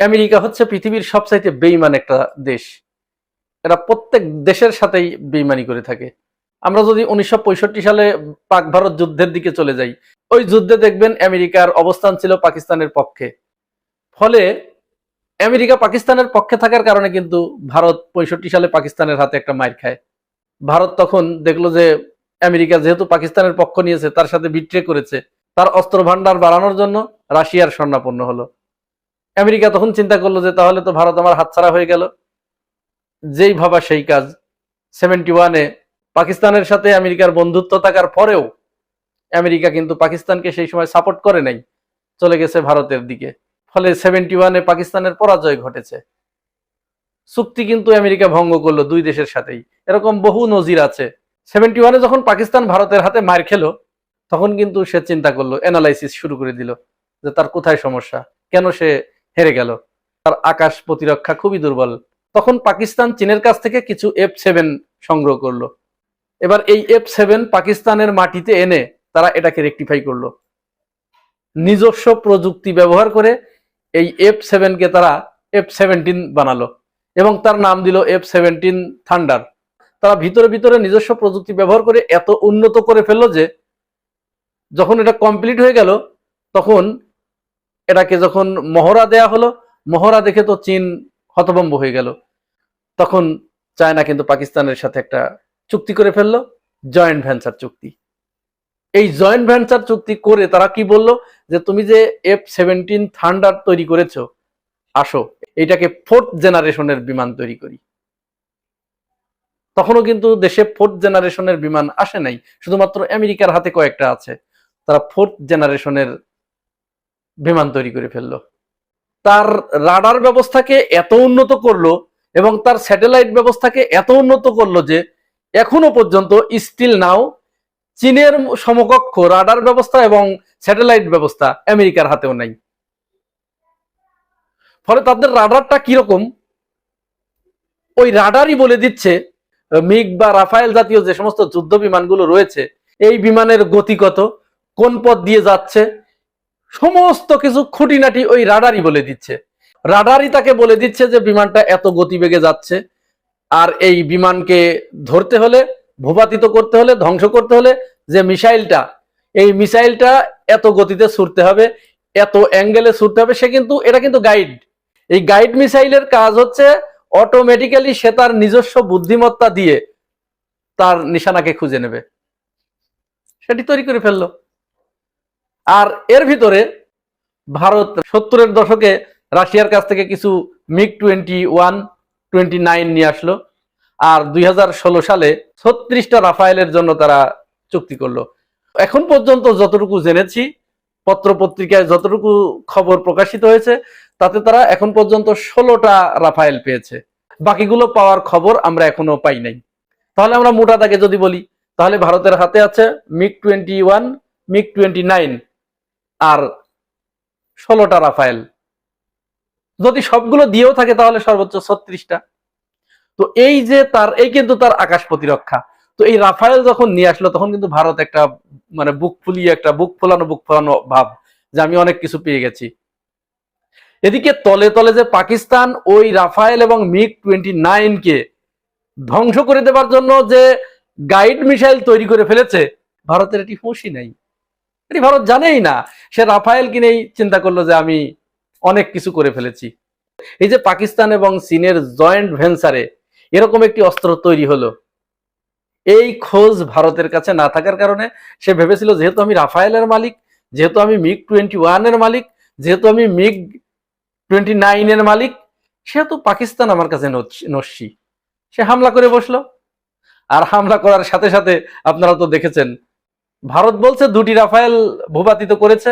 America হচ্ছে পৃথিবীর সবচাইতে বেইমান একটা দেশ। এরা প্রত্যেক দেশের সাথেই বেইমানি করে থাকে। আমরা যদি উনিশশো পঁয়ষট্টি সালে পাক ভারত যুদ্ধের দিকে চলে যাই, ওই যুদ্ধে দেখবেন আমেরিকার অবস্থান ছিল পাকিস্তানের পক্ষে। ফলে আমেরিকা পাকিস্তানের পক্ষে থাকার কারণে কিন্তু ভারত পঁয়ষট্টি সালে পাকিস্তানের হাতে একটা মাইর খায়। ভারত তখন দেখল যে আমেরিকা যেহেতু পাকিস্তানের পক্ষ নিয়েছে, তার সাথে বিট্রে করেছে, তার অস্ত্র ভান্ডার বাড়ানোর জন্য রাশিয়ার স্বর্ণাপন্ন হলো। আমেরিকা তখন চিন্তা করল যে, তাহলে তো ভারত আমার হাতছাড়া হয়ে গেল। যেই ভাবা সেই কাজ। সেভেন্টি ওয়ানে পাকিস্তানের সাথে আমেরিকার বন্ধুত্ব থাকার পরেও আমেরিকা কিন্তু পাকিস্তানকে সেই সময় সাপোর্ট করে নাই। চলে গেছে ভারতের দিকে। ফলে সেভেন্টি ওয়ানে পাকিস্তানের পরাজয় ঘটেছে। চুক্তি কিন্তু আমেরিকা ভঙ্গ করল দুই দেশের সাথেই। এরকম বহু নজির আছে। সেভেন্টি ওয়ানে যখন পাকিস্তান ভারতের হাতে মার খেলো, তখন কিন্তু সে চিন্তা করল অ্যানালাইসিস শুরু করে দিল যে, তার কোথায় সমস্যা? কেন সে হেরে গেল। তার আকাশ প্রতিরক্ষা খুবই দুর্বল। তখন পাকিস্তান চীনের কাছ থেকে কিছু এফ সেভেন সংগ্রহ করল। এবার এই এফ সেভেন পাকিস্তানের মাটিতে এনে তারা এটাকে রেকটিফাই করল। নিজস্ব প্রযুক্তি ব্যবহার করে এই এফ সেভেনকে তারা এফ সেভেন্টিন বানালো এবং তার নাম দিল এফ সেভেন্টিন থান্ডার। তারা ভিতরে ভিতরে নিজস্ব প্রযুক্তি ব্যবহার করে এত উন্নত করে ফেলল যে যখন এটা কমপ্লিট হয়ে গেল, তখন এটাকে যখন মহড়া দেয়া হলো, মহড়া দেখে তো চীন হতভম্ব হয়ে গেল। তখন চায়না কিন্তু পাকিস্তানের সাথে একটা চুক্তি করে ফেলল, জয়েন্ট ভেঞ্চার চুক্তি। এই জয়েন্ট ভেঞ্চার চুক্তি করে তারা কি বলল? যে তুমি যে এফ সেভেন্টিন থান্ডার তৈরি করেছ, আসো, এটাকে ফোর্থ জেনারেশনের বিমান তৈরি করি। তখনও কিন্তু দেশে ফোর্থ জেনারেশনের বিমান আসে নাই, শুধুমাত্র আমেরিকার হাতে কয়েকটা আছে। তারা ফোর্থ জেনারেশনের বিমান তৈরি করে ফেলল। তার রাডার ব্যবস্থাকে এত উন্নত করল এবং তার স্যাটেলাইট ব্যবস্থাকে এত উন্নত করল যে এখনও পর্যন্ত স্টিল নাও, চীনের সমকক্ষ রাডার ব্যবস্থা এবং স্যাটেলাইট ব্যবস্থা আমেরিকার হাতেও নাই। ফলে তাদের রাডারটা কীরকম? ওই রাডারই বলে দিচ্ছে, মিগ বা রাফায়েল জাতীয় যে সমস্ত যুদ্ধ বিমানগুলো রয়েছে, এই বিমানের গতি কত, কোন পথ দিয়ে যাচ্ছে সমস্ত কিছু খুঁটিনাটি ওই রাডারই বলে দিচ্ছে। রাডারই তাকে বলে দিচ্ছে যে বিমানটা এত গতিবেগে যাচ্ছে, আর এই বিমানকে ধরতে হলে, ভূপাতিত করতে হলে, ধ্বংস করতে হলে যে মিসাইলটা, এই মিসাইলটা এত গতিতে ছুটতে হবে, এত অ্যাঙ্গেলে ছুটতে হবে, সে কিন্তু, এটা কিন্তু গাইড। এই গাইড মিসাইলের কাজ হচ্ছে অটোমেটিক্যালি সে তার নিজস্ব বুদ্ধিমত্তা দিয়ে তার নিশানাকে খুঁজে নেবে। সেটি তৈরি করে ফেলল। আর এর ভিতরে ভারত সত্তরের দশকে রাশিয়ার কাছ থেকে কিছু MiG twenty one, twenty nine নিয়ে আসলো। আর দুই হাজার ষোলো সালে ছত্রিশটা রাফায়েলের জন্য তারা চুক্তি করল। এখন পর্যন্ত যতটুকু জেনেছি, পত্র পত্রিকায় যতটুকু খবর প্রকাশিত হয়েছে, তাতে তারা এখন পর্যন্ত ষোলোটা রাফায়েল পেয়েছে। বাকিগুলো পাওয়ার খবর আমরা এখনও পাই নাই। তাহলে আমরা মোটা দাগে যদি বলি, তাহলে ভারতের হাতে আছে MiG twenty one, MiG twenty nine. আর ষোলোটা রাফায়েল। যদি সবগুলো দিয়েও থাকে তাহলে সর্বোচ্চ ছত্রিশটা। তো এই যে তার, এই কিন্তু তার আকাশ প্রতিরক্ষা। তো এই রাফায়েল যখন নিয়ে আসলো, তখন কিন্তু ভারত একটা মানে বুক ফুলিয়ে একটা, বুক ফোলানো বুক ফোলানো ভাব যে আমি অনেক কিছু পেয়ে গেছি। এদিকে তলে তলে যে পাকিস্তান ওই রাফায়েল এবং মিগ টোয়েন্টি নাইনকে ধ্বংস করে দেবার জন্য যে গাইড মিসাইল তৈরি করে ফেলেছে, ভারতের এটি হুঁশই নাই। এটি ভারত জানেই না। সে রাফায়েল কিনেই চিন্তা করল যে আমি অনেক কিছু করে ফেলেছি। এই যে পাকিস্তান এবং চীনের জয়েন্ট ভেঞ্চারে এরকম একটি অস্ত্র তৈরি হলো, এই খোঁজ ভারতের কাছে না থাকার কারণে সে ভেবেছিল, যেহেতু আমি রাফায়েলের মালিক, যেহেতু আমি মিগ টোয়েন্টি ওয়ানের মালিক, যেহেতু আমি মিগ টোয়েন্টি নাইনের মালিক সেহেতু পাকিস্তান আমার কাছে নস্যি। সে হামলা করে বসল। আর হামলা করার সাথে সাথে আপনারা তো দেখেছেন ভারত বলছে দুটি রাফায়েল ভূপাতিত করেছে,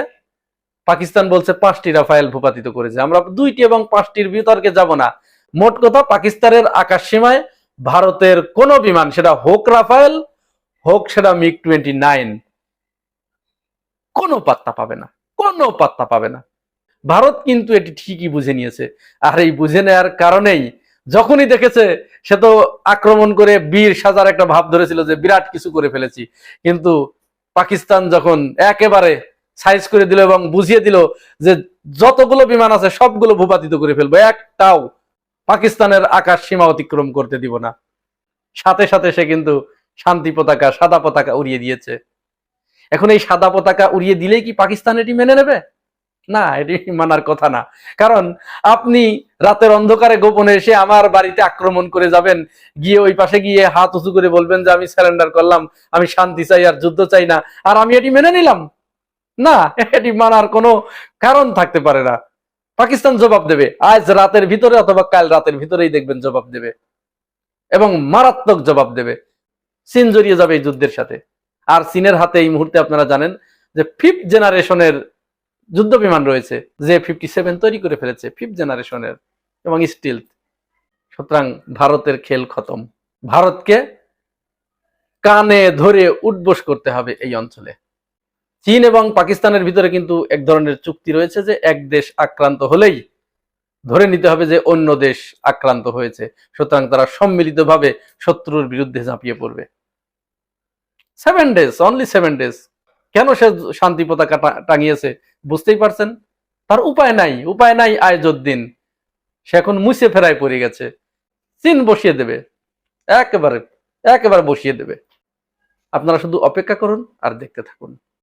পাকিস্তান বলছে পাঁচটি রাফায়েল ভূপাতিত করেছে। আমরা দুইটি এবং পাঁচটির বিতর্কে যাব না। মোট কথা, পাকিস্তানের আকাশ সীমায় ভারতের কোন বিমান, সেটা হোক রাফায়েল, হোক সেটা মিগ টোয়েন্টি নাইন, কোনো পাত্তা পাবে না, কোনো পাত্তা পাবে না। ভারত কিন্তু এটি ঠিকই বুঝে নিয়েছে। আর এই বুঝে নেওয়ার কারণেই যখনই দেখেছে, সে তো আক্রমণ করে বীর সাজার একটা ভাব ধরেছিল যে বিরাট কিছু করে ফেলেছি। কিন্তু পাকিস্তান যখন একেবারে সাইজ করে দিল এবং বুঝিয়ে দিল যে যতগুলো বিমান আছে সবগুলো ভূপাতিত করে ফেলব, একটাও পাকিস্তানের আকাশ সীমা অতিক্রম করতে দিব না। সাথে সাথে সে কিন্তু শান্তি পতাকা, সাদা পতাকা উড়িয়ে দিয়েছে। এখন এই সাদা পতাকা উড়িয়ে দিলেই কি পাকিস্তান এটি মেনে নেবে? না, এটি মানার কথা না। কারণ আপনি রাতের অন্ধকারে গোপনে এসে আমার বাড়িতে আক্রমণ করে যাবেন, গিয়ে ওই পাশে গিয়ে হাত উঁচু করে বলবেন যে, আমি স্যারেন্ডার করলাম, আমি শান্তি চাই আর যুদ্ধ চাই না। আর আমি এটি মেনে নিলাম। না, এটি মানার কোনো কারণ থাকতে পারে না। পাকিস্তান জবাব দেবে। আজ রাতের ভিতরে অথবা কাল রাতের ভিতরেই দেখবেন জবাব দেবে। এবং মারাত্মক জবাব দেবে। চীন জড়িয়ে যাবে এই যুদ্ধের সাথে। আর চীনের হাতে এই মুহূর্তে আপনারা জানেন যে ফিফথ জেনারেশনের যুদ্ধ বিমান রয়েছে, যে ফিফটি সেভেন তৈরি করে ফেলেছে ফিফথ জেনারেশনের এবং স্টিল সুতরাং ভারতের খেল খতম। ভারতকে কানে ধরে উঠবোস করতে হবে এই অঞ্চলে। চীন এবং পাকিস্তানের ভিতরে কিন্তু এক ধরনের চুক্তি রয়েছে যে এক দেশ আক্রান্ত হলেই ধরে নিতে হবে যে অন্য দেশ আক্রান্ত হয়েছে। সুতরাং তারা সম্মিলিতভাবে শত্রুর বিরুদ্ধে ঝাঁপিয়ে পড়বে। Seven days only seven days কেন সে শান্তি পতাকা টাঙিয়েছে? বুঝতেই পারছেন? তার উপায় নাই উপায় নাই আয়োজদ্দিন সে এখন মুছে ফেরায় পড়ে গেছে। চিন বসিয়ে দেবে। একেবারে একেবারে বসিয়ে দেবে। আপনারা শুধু অপেক্ষা করুন আর দেখতে থাকুন।